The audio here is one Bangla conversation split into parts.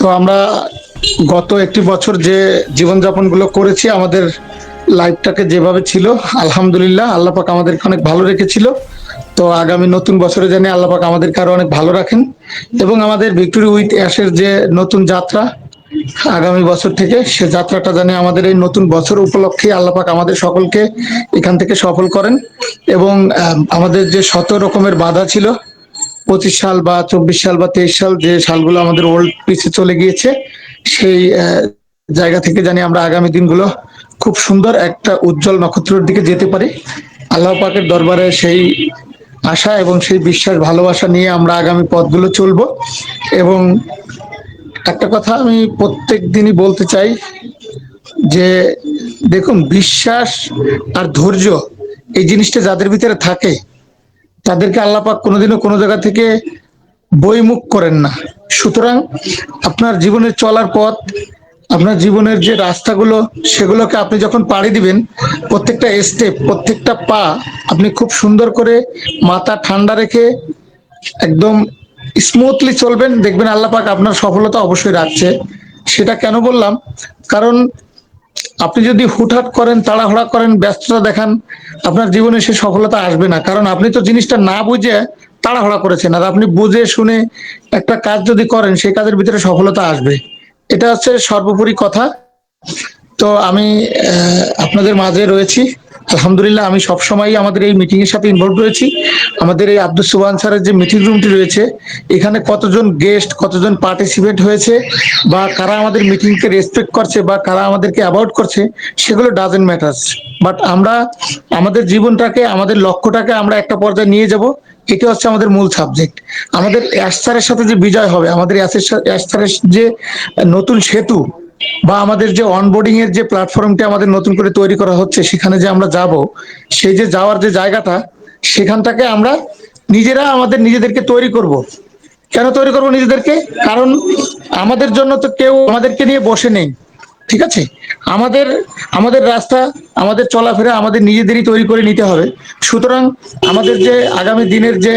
তো আমরা গত একটি বছর যে জীবনযাপনগুলো করেছি, আমাদের লাইফটাকে যেভাবে ছিল, আলহামদুলিল্লাহ আল্লাহ পাক আমাদেরকে অনেক ভালো রেখেছিল। তো আগামী নতুন বছরে জানি আল্লাহ পাক আমাদেরকে আরও অনেক ভালো রাখেন। এবং আমাদের ভিক্টোরি উইথ অ্যাশের যে নতুন যাত্রা, আগামী বছর থেকে সে যাত্রাটা জানি আমাদের এই নতুন বছর উপলক্ষে আল্লাহ পাক আমাদের সকলকে এখান থেকে সফল করেন। এবং আমাদের যে শত রকমের বাধা ছিল পঁচিশ সাল বা চব্বিশ সাল বা তেইশ সাল যে সালগুলো আমাদের ওল্ড পিছে চলে গিয়েছে, সেই জায়গা থেকে জানি আমরা আগামী দিনগুলো খুব সুন্দর একটা উজ্জ্বল নক্ষত্রের দিকে যেতে পারি। আল্লাহ পাকের দরবারে সেই আশা এবং সেই বিশ্বাস, ভালোবাসা নিয়ে আমরা আগামী পথগুলো চলবো। এবং একটা কথা আমি প্রত্যেক দিনই বলতে চাই যে, দেখুন, বিশ্বাস আর ধৈর্য এই জিনিসটা যাদের ভিতরে থাকে তাদেরকে আল্লাপাক কোনোদিনও কোনো জায়গা থেকে বইমুখ করেন না। সুতরাং আপনার জীবনের চলার পথ, আপনার জীবনের যে রাস্তাগুলো, সেগুলোকে আপনি যখন পাড়ি দিবেন, প্রত্যেকটা স্টেপ প্রত্যেকটা পা আপনি খুব সুন্দর করে মাথা ঠান্ডা রেখে একদম স্মুথলি চলবেন। দেখবেন আল্লাহ পাক আপনার সফলতা অবশ্যই রাখছে। সেটা কেন বললাম? কারণ আপনি যদি হুটহাট করেন, তাড়াহুড়া করেন, ব্যস্ততা দেখান, আপনার জীবনে সে সফলতা আসবে না। কারণ আপনি তো জিনিসটা না বুঝে তাড়াহুড়া করেছেন। আর আপনি বুঝে শুনে একটা কাজ যদি করেন, সেই কাজের ভিতরে সফলতা আসবে। এটা হচ্ছে সর্বোপরি কথা। তো আমি আপনাদের মাঝে রয়েছি। আলহামদুলিল্লাহ, আমি সব সবসময় আমাদের এই মিটিং এর সাথে ইনভলভ রয়েছি। আমাদের এই আব্দুল সুবান স্যারের যে মিটিং রুমটি রয়েছে, এখানে কতজন গেস্ট কতজন পার্টিসিপেট হয়েছে, বা কারা আমাদের মিটিংকে রেসপেক্ট করছে, বা কারা আমাদেরকে অ্যাভয়েড করছে, সেগুলো ডাজেন্ট ম্যাটার্স বাট আমরা, আমাদের জীবনটাকে, আমাদের লক্ষ্যটাকে আমরা একটা পর্যায়ে নিয়ে যাব, এটা হচ্ছে আমাদের মূল সাবজেক্ট আমাদের অ্যাশ স্যারের সাথে যে বিজয় হবে, আমাদের স্যারের যে নতুন সেতু বা আমাদের যে অনবোর্ডিং এর যে প্ল্যাটফর্মটি আমাদের নতুন করে তৈরি করা হচ্ছে, সেখানে যে আমরা যাব, সেই যে যাওয়ার যে জায়গাটা, সেখানটাকে আমরা নিজেরা আমাদের নিজেদেরকে তৈরি করব। কেন তৈরি করব নিজেদেরকে? কারণ আমাদের জন্য তো কেউ আমাদেরকে নিয়ে বসে নেই, ঠিক আছে? আমাদের আমাদের রাস্তা, আমাদের চলাফেরা আমাদের নিজেদেরই তৈরি করে নিতে হবে। সুতরাং আমাদের যে আগামী দিনের যে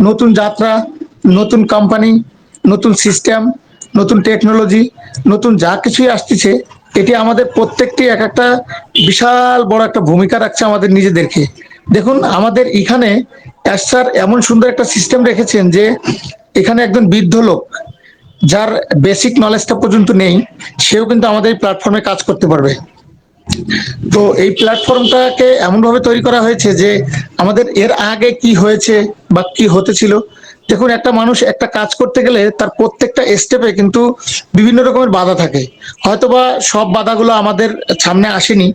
নতুন যাত্রা, নতুন কোম্পানি নতুন সিস্টেম নতুন টেকনোলজি নতুন যা কিছুই আসতেছে, এটি আমাদের প্রত্যেকটি এক একটা বিশাল বড় একটা ভূমিকা রাখছে আমাদের নিজেদেরকে। দেখুন, আমাদের এখানে স্যার এমন সুন্দর একটা সিস্টেম রেখেছেন যে, এখানে একজন বৃদ্ধ লোক, যার বেসিক নলেজটা পর্যন্ত নেই, সেও কিন্তু আমাদের এই প্ল্যাটফর্মে কাজ করতে পারবে। তো এই প্ল্যাটফর্মটাকে এমনভাবে তৈরি করা হয়েছে যে, আমাদের এর আগে কি হয়েছে বা কি হতেছিল দেখুন, একটা মানুষ একটা কাজ করতে গেলে তার প্রত্যেকটা স্টেপে কিন্তু বিভিন্ন রকমের বাধা থাকে। হয়তোবা সব বাধাগুলো আমাদের সামনে আসেনি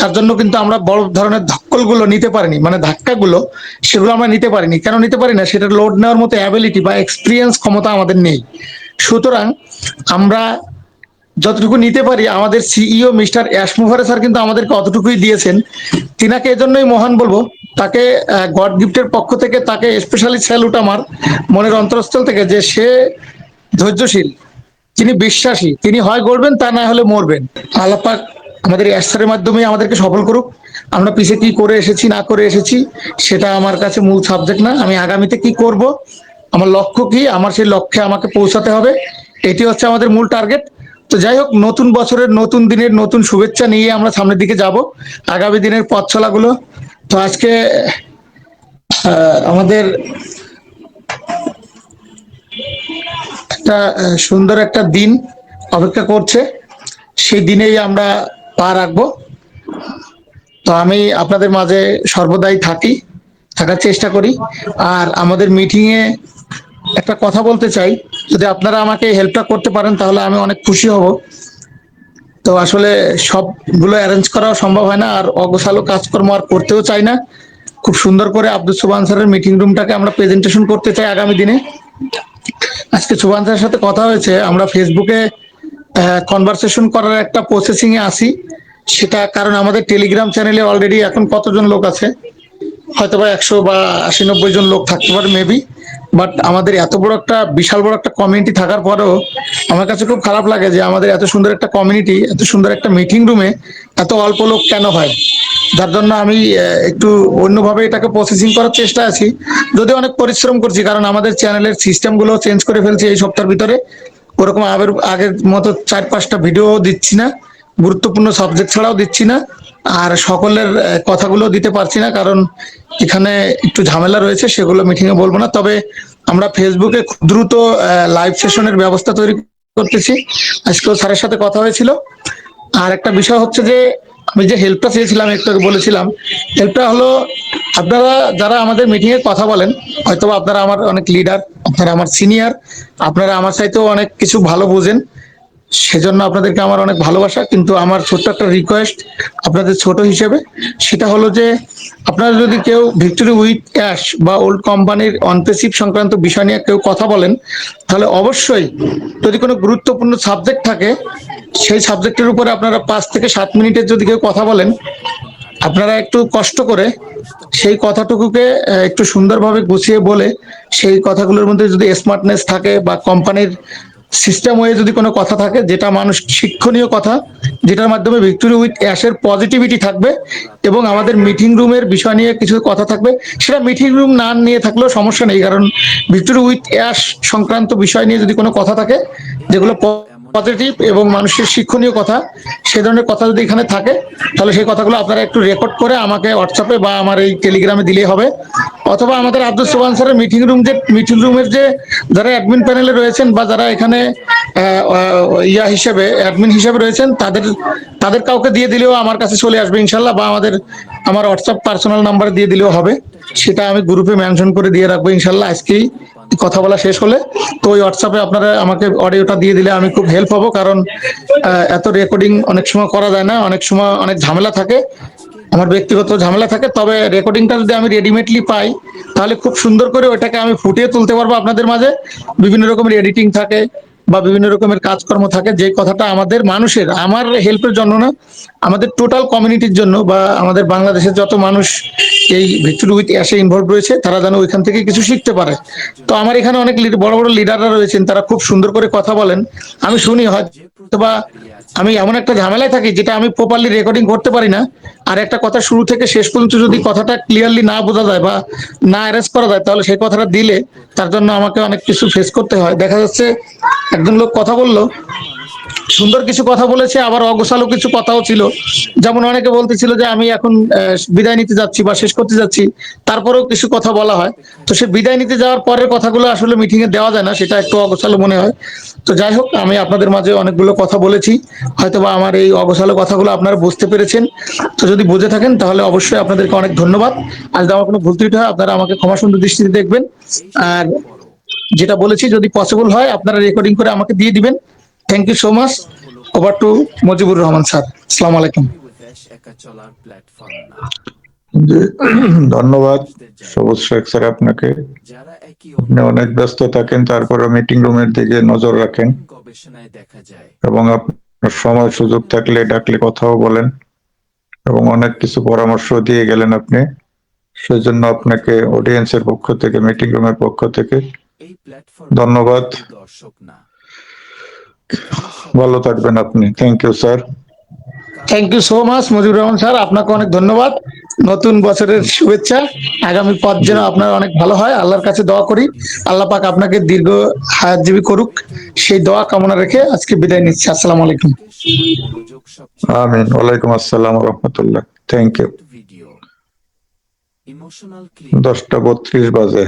তার জন্য কিন্তু আমরা বড় ধরনের ধক্কলগুলো নিতে পারিনি। মানে ধাক্কাগুলো, সেগুলো আমরা নিতে পারিনি। কেন নিতে পারি না? সেটা লোড নেওয়ার মতো অ্যাবিলিটি বা এক্সপিরিয়েন্স ক্ষমতা আমাদের নেই। সুতরাং আমরা যতটুকু নিতে পারি, আমাদের সিইও মিস্টার অ্যাশমুভারে স্যার কিন্তু আমাদেরকে অতটুকুই দিয়েছেন। তিনাকে এজন্যই মহান বলব তাকে গড গিফটের পক্ষ থেকে তাকে স্পেশালি স্যালুট আমার মনের অন্তরস্থল থেকে যে সে ধৈর্যশীল, তিনি বিশ্বাসী, তিনি হয় গড়বেন, তা না হলে মরবেন। আলাপাক আমাদের অ্যাস্টারের মাধ্যমে আমাদেরকে সফল করুক। আমরা পিছে কি করে এসেছি, না করে এসেছি, সেটা আমার কাছে মূল সাবজেক্ট না। আমি আগামীতে কি করব? আমার লক্ষ্য কি? আমার সেই লক্ষ্যে আমাকে পৌঁছাতে হবে। এটি হচ্ছে আমাদের মূল টার্গেট তো যাই হোক, নতুন বছরের, নতুন দিনের, নতুন শুভেচ্ছা নিয়ে আমরা সামনের দিকে যাব। আগামী দিনের পথ চলাগুলো তো আজকে আমাদের একটা সুন্দর একটা দিন অপেক্ষা করছে। সেই দিনেই আমরা পা রাখব। তো আমি আপনাদের মাঝে সর্বদাই থাকি, থাকার চেষ্টা করি। আর আমাদের মিটিং এ একটা কথা বলতে চাই। যদি আপনারা আমাকে হেল্পটা করতে পারেন, তাহলে আমি অনেক খুশি হব। তো আসলে সবগুলো অ্যারেঞ্জ করাও সম্ভব হয় না, আর অগোছালো কাজকর্ম আর করতেও চাই না। খুব সুন্দর করে আব্দুল সুবান স্যারের মিটিং রুমটাকে আমরা প্রেজেন্টেশন করতে চাই আগামী দিনে। আজকে সুবান স্যারের সাথে কথা হয়েছে, আমরা ফেসবুকে কনভারসেশন করার একটা প্রসেসিং এ আসি সেটা কারণ আমাদের টেলিগ্রাম চ্যানেলে অলরেডি এখন কতজন লোক আছে? হয়তো বা একশো বা আশি নব্বই জন লোক থাকতে পারে মেবি বাট আমাদের এত বড় একটা, বিশাল বড় একটা কমিউনিটি থাকার পরেও আমার কাছে খুব খারাপ লাগে যে আমাদের এত সুন্দর একটা কমিউনিটি এত সুন্দর একটা মিটিং রুমে এত অল্প লোক কেন হয়? যার জন্য আমি একটু অন্যভাবে এটাকে প্রসেসিং করার চেষ্টা আছি। যদি অনেক পরিশ্রম করছি, কারণ আমাদের চ্যানেলের সিস্টেমগুলো চেঞ্জ করে ফেলছি এই সপ্তাহের ভিতরে। ওরকম আগের আগের মতো চার পাঁচটা ভিডিও দিচ্ছি না। গুরুত্বপূর্ণ সাবজেক্ট ছাড়াও দিচ্ছি না, আর সকলের কথাগুলো দিতে পারছি না, কারণ এখানে একটু ঝামেলা রয়েছে, সেগুলো মিটিংয়ে বলব না। তবে আমরা ফেসবুকে দ্রুত লাইভ সেশনের ব্যবস্থা তৈরি করতেছি। আজকেও স্যারের সাথে কথা হয়েছিল। আর একটা বিষয় হচ্ছে যে, আমি যে হেল্পটা চেয়েছিলাম, একটু বলেছিলাম হেল্পটা হলো, আপনারা যারা আমাদের মিটিং এ কথা বলেন হয়তো আপনারা আমার অনেক লিডার আপনারা আমার সিনিয়র আপনারা আমার চাইতেও অনেক কিছু ভালো বোঝেন। সেজন্য আপনাদেরকে আমার অনেক ভালোবাসা, কিন্তু আমার ছোট্ট একটা রিকোয়েস্ট আপনাদের ছোট হিসেবে, সেটা হলো যে আপনারা যদি কেউ ভিক্টোরি উইথ ক্যাশ বা ওল্ড কোম্পানির অনপেসিভ সংক্রান্ত বিষয় নিয়ে কেউ কথা বলেন, তাহলে অবশ্যই যদি কোনো গুরুত্বপূর্ণ সাবজেক্ট থাকে, সেই সাবজেক্টের উপরে আপনারা পাঁচ থেকে সাত মিনিটের যদি কেউ কথা বলেন, আপনারা একটু কষ্ট করে সেই কথাটুকুকে একটু সুন্দরভাবে গুছিয়ে বলে সেই কথাগুলোর মধ্যে যদি স্মার্টনেস থাকে বা কোম্পানির সিস্টেম হয়ে যদি কোনো কথা থাকে, যেটা মানুষ শিক্ষণীয় কথা, যেটার মাধ্যমে ভিক্টোরি উইথ অ্যাশের পজিটিভিটি থাকবে এবং আমাদের মিটিং রুমের বিষয় নিয়ে কিছু কথা থাকবে, সেটা মিটিং রুম না নিয়ে থাকলেও সমস্যা নেই, কারণ ভিক্টোরি উইথ অ্যাশ সংক্রান্ত বিষয় নিয়ে যদি কোনো কথা থাকে, যেগুলো পজিটিভ এবং মানুষের শিক্ষণীয় কথা, সে ধরনের কথা যদি এখানে থাকে, তাহলে সেই কথাগুলো আপনারা একটু রেকর্ড করে আমাকে হোয়াটসঅ্যাপে বা আমার এই টেলিগ্রামে দিলেই হবে। অথবা আমাদের আব্দুল সোবান স্যারের মিটিং রুম যে মিটিং রুমের যে যারা অ্যাডমিন প্যানেলে রয়েছেন বা যারা এখানে ইয়া হিসেবে অ্যাডমিন হিসেবে রয়েছেন, তাদের তাদের কাউকে দিয়ে দিলেও আমার কাছে চলে আসবে ইনশাল্লাহ বা আমাদের, আমার হোয়াটসঅ্যাপ পার্সোনাল নাম্বার দিয়ে দিলেও হবে। সেটা আমি গ্রুপে মেনশন করে দিয়ে রাখব ইনশাল্লাহ। আজকেই কথা বলা শেষ হলে। তো ওই হোয়াটসঅ্যাপে আপনারা আমাকে অডিওটা দিয়ে দিলে আমি খুব হেল্প হব। কারণ এত রেকর্ডিং অনেক সময় করা যায় না। অনেক সময় অনেক ঝামেলা থাকে। আমার ব্যক্তিগত ঝামেলা থাকে, তবে রেকর্ডিংটা যদি আমি রেডিমেডলি পাই, তাহলে খুব সুন্দর করে ওটাকে আমি ফুটিয়ে তুলতে পারব আপনাদের মাঝে। বিভিন্ন রকমের এডিটিং থাকে বা বিভিন্ন রকমের কাজকর্ম থাকে, যে কথাটা আমাদের মানুষের, আমার হেল্পের জন্য না, আমাদের টোটাল কমিউনিটির জন্য বা আমাদের বাংলাদেশের যত মানুষ এই ভিক্টোরি উইথ অ্যাসে ইনভলভ রয়েছে, তারা যেন ওইখান থেকে কিছু শিখতে পারে। তো আমার এখানে অনেক বড় বড় লিডাররা রয়েছেন, তারা খুব সুন্দর করে কথা বলেন। আমি শুনি হয়তো বা আমি এমন একটা ঝামেলায় থাকি, যেটা আমি প্রপারলি রেকর্ডিং করতে পারি না, আর একটা কথা শুরু থেকে শেষ পর্যন্ত যদি কথাটা ক্লিয়ারলি না বোঝা যায় বা না অ্যারেঞ্জ করা যায়, তাহলে সেই কথাটা দিলে তার জন্য আমাকে অনেক কিছু ফেস করতে হয়। দেখা যাচ্ছে একজন লোক কথা বলল। সুন্দর কিছু কথা বলেছে, আবার অগোছালো কিছু কথাও ছিল। যেমন অনেকে বলতেছিল যে, আমি এখন বিদায় নিতে যাচ্ছি বা শেষ করতে যাচ্ছি, তারপরেও কিছু কথা বলা হয়। তো সে বিদায় নিতে যাওয়ার পরের কথাগুলো আসলে মিটিং এ দেওয়া যায় না, সেটা একটু অগোছালো মনে হয়। তো যাই হোক, আমি আপনাদের মাঝে অনেকগুলো কথা বলেছি। হয়তোবা আমার এই অগোছালো কথাগুলো আপনারা বুঝতে পেরেছেন। তো যদি বুঝে থাকেন, তাহলে অবশ্যই আপনাদেরকে অনেক ধন্যবাদ। যদি আমার কোনো ভুল ত্রুটি হয়, আপনারা আমাকে ক্ষমা সুন্দর দৃষ্টিতে দেখবেন। আর যেটা বলেছি, যদি পসিবল হয়, আপনারা রেকর্ডিং করে আমাকে দিয়ে দিবেন। Thank you so much over to Mujibur Rahman sir. আসসালামু আলাইকুম। ধন্যবাদ। সবুজ শেখ স্যার আপনাকে। আপনি অনেক ব্যস্ত থাকেন তারপরে মিটিং রুমের দিকে নজর রাখেন। এবং আপনার সময় সুযোগ থাকলে ডাকলে কথাও বলেন। এবং অনেক কিছু পরামর্শ দিয়ে গেলেন আপনি। সেজন্য আপনাকে অডিয়েন্সের পক্ষ থেকে মিটিং রুমের পক্ষ থেকে ধন্যবাদ। দর্শক না। ভালো থাকবেন আপনি। Thank you sir thank you so much Mujibur Rahman sir. আপনাকে অনেক ধন্যবাদ। নতুন বছরের শুভেচ্ছা। আগামী পথ যেন আপনার অনেক ভালো হয় আল্লাহর কাছে দোয়া করি। আল্লাহ পাক আপনাকে দীর্ঘ হায়াতজীবী করুক। সেই দোয়া কামনা রেখে আজকে বিদায় নিচ্ছি। আসসালামু আলাইকুম। আমিন। ওয়ালাইকুম আসসালাম রহমতুল্লাহ। থ্যাংক ইউ ইমোশনাল দশটা বত্রিশ বাজে।